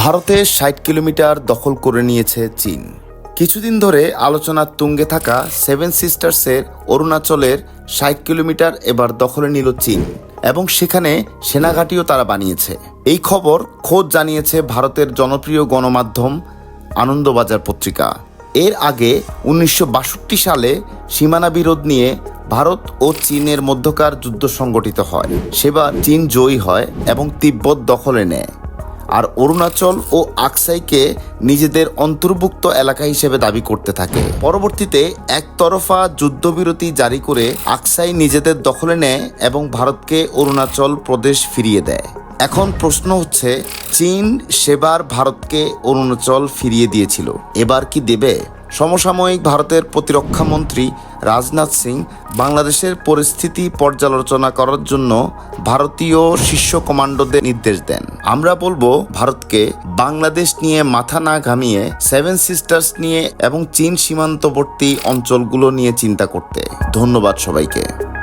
ভারতে ষাট কিলোমিটার দখল করে নিয়েছে চীন। কিছুদিন ধরে আলোচনার তুঙ্গে থাকা সেভেন সিস্টার্সের অরুণাচলের ষাট কিলোমিটার এবার দখলে নিল চীন এবং সেখানে সেনাঘাটিও তারা বানিয়েছে। এই খবর খোঁজ জানিয়েছে ভারতের জনপ্রিয় গণমাধ্যম আনন্দবাজার পত্রিকা। এর আগে উনিশশো বাষট্টি সালে সীমানা বিরোধ নিয়ে ভারত ও চীনের মধ্যকার যুদ্ধ সংগঠিত হয়। সেবার চীন জয়ী হয় এবং তিব্বত দখলে নেয়। আর অরুণাচল ও আকসাইকে নিজেদের অন্তর্ভুক্ত এলাকা হিসেবে দাবি করতে থাকে। পরবর্তীতে একতরফা যুদ্ধবিরতি জারি করে আকসাই নিজেদের দখলে নেয় এবং ভারতকে অরুণাচল প্রদেশ ফিরিয়ে দেয়। এখন প্রশ্ন হচ্ছে, চীন সেবার ভারতকে অরুণাচল ফিরিয়ে দিয়েছিল। এবার কি দেবে? সমসাময়িক ভারতের প্রতিরক্ষা মন্ত্রী রাজনাথ সিং বাংলাদেশের পরিস্থিতি পর্যালোচনা করার জন্য ভারতীয় শীর্ষ কমান্ডোদের নির্দেশ দেন। আমরা বলব, ভারতকে বাংলাদেশ নিয়ে মাথা না ঘামিয়ে সেভেন সিস্টার্স নিয়ে এবং চীন সীমান্তবর্তী অঞ্চলগুলো নিয়ে চিন্তা করতে। ধন্যবাদ সবাইকে।